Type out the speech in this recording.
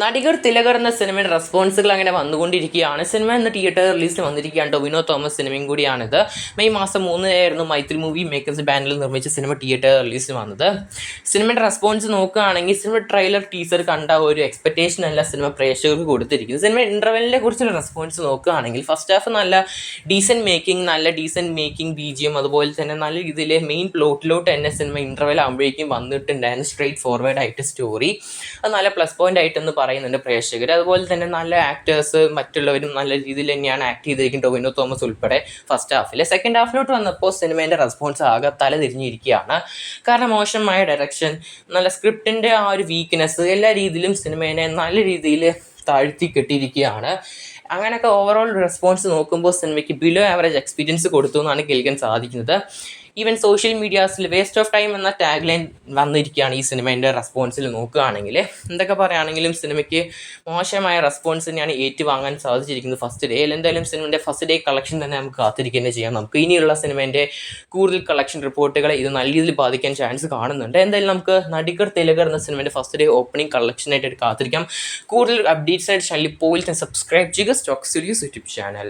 നടികർ തിലകർ എന്ന സിനിമയുടെ റെസ്പോൺസുകൾ അങ്ങനെ വന്നുകൊണ്ടിരിക്കുകയാണ്. സിനിമ എന്ന തിയേറ്റർ റിലീസിന് വന്നിരിക്കുകയാണ് ടൊവിനോ തോമസ് സിനിമയും കൂടിയാണിത്. മെയ് മാസം മൂന്നിനായിരുന്നു മൈത്രി മൂവി മേക്കേഴ്സ് ബാനറിൽ നിർമ്മിച്ച സിനിമ തിയേറ്റർ റിലീസ് വന്നത്. സിനിമയുടെ റെസ്പോൺസ് നോക്കുകയാണെങ്കിൽ സിനിമ ട്രെയിലർ ടീസർ കണ്ട ഒരു എക്സ്പെക്ടേഷൻ അല്ല സിനിമ പ്രേക്ഷകർക്ക് കൊടുത്തിരിക്കുന്നത്. സിനിമ ഇന്റർവെല്ലിനെ കുറിച്ചുള്ള റെസ്പോൺസ് നോക്കുകയാണെങ്കിൽ ഫസ്റ്റ് ഹാഫ് നല്ല ഡീസന്റ് മേക്കിംഗ് നല്ല decent making B G M അതുപോലെ തന്നെ നല്ല രീതിയിൽ മെയിൻ പ്ലോട്ടിലോട്ട് തന്നെ സിനിമ ഇന്റർവെൽ ആകുമ്പോഴേക്കും വന്നിട്ടുണ്ടായിരുന്നു. സ്ട്രേറ്റ് ഫോർവേഡ് ആയിട്ട് സ്റ്റോറി അത് നല്ല പ്ലസ് പോയിന്റ് ആയിട്ടെന്ന് പറയുന്നുണ്ട് പ്രേക്ഷകർ അതുപോലെ തന്നെ നല്ല ആക്ടേഴ്സ് മറ്റുള്ളവരും നല്ല രീതിയിൽ തന്നെയാണ് ആക്ട് ചെയ്തിരിക്കുന്നത് ടൊവിനോ തോമസ് ഉൾപ്പെടെ ഫസ്റ്റ് ഹാഫിൽ സെക്കൻഡ് ഹാഫിലോട്ട് വന്നപ്പോൾ സിനിമേന്റെ റെസ്പോൺസ് ആകെ തല തിരിഞ്ഞിരിക്കുകയാണ്. കാരണം മോശമായ ഡയറക്ഷൻ നല്ല സ്ക്രിപ്റ്റിന്റെ ആ ഒരു വീക്ക്നെസ് എല്ലാ രീതിയിലും സിനിമേനെ നല്ല രീതിയിൽ താഴ്ത്തി കെട്ടിയിരിക്കുകയാണ്. അങ്ങനെയൊക്കെ ഓവറോൾ റെസ്പോൺസ് നോക്കുമ്പോൾ സിനിമയ്ക്ക് ബിലോ ആവറേജ് എക്സ്പീരിയൻസ് കൊടുത്തു എന്നാണ് കേൾക്കാൻ സാധിക്കുന്നത്. ഈവൻ സോഷ്യൽ മീഡിയാസിൽ വേസ്റ്റ് ഓഫ് ടൈം എന്ന ടാഗ് ലൈൻ വന്നിരിക്കുകയാണ് ഈ സിനിമേന്റെ റെസ്പോൺസിൽ നോക്കുകയാണെങ്കിൽ. എന്തൊക്കെ പറയുകയാണെങ്കിലും സിനിമയ്ക്ക് മോശമായ റെസ്പോൺസ് തന്നെയാണ് ഏറ്റുവാങ്ങാൻ സാധിച്ചിരിക്കുന്നത്. ഫസ്റ്റ് ഡേ എന്തായാലും സിനിമയുടെ ഫസ്റ്റ് ഡേ കളക്ഷൻ തന്നെ നമുക്ക് കാത്തിരിക്കുക തന്നെ ചെയ്യാം. നമുക്ക് ഇനിയുള്ള സിനിമേന്റെ കൂടുതൽ കളക്ഷൻ റിപ്പോർട്ടുകളെ ഇത് നല്ല രീതിയിൽ ബാധിക്കാൻ ചാൻസ് കാണുന്നുണ്ട്. എന്തായാലും നമുക്ക് നടികർ തിലകർ എന്ന സിനിമേന്റെ ഫസ്റ്റ് ഡേ ഓപ്പണിംഗ് കളക്ഷനായിട്ട് കാത്തിരിക്കാം. കൂടുതൽ അപ്ഡേറ്റ്സ് ആയിട്ട് ചാനലിൽ പോയി സബ്സ്ക്രൈബ് ചെയ്യുക. Stock studios YouTube channel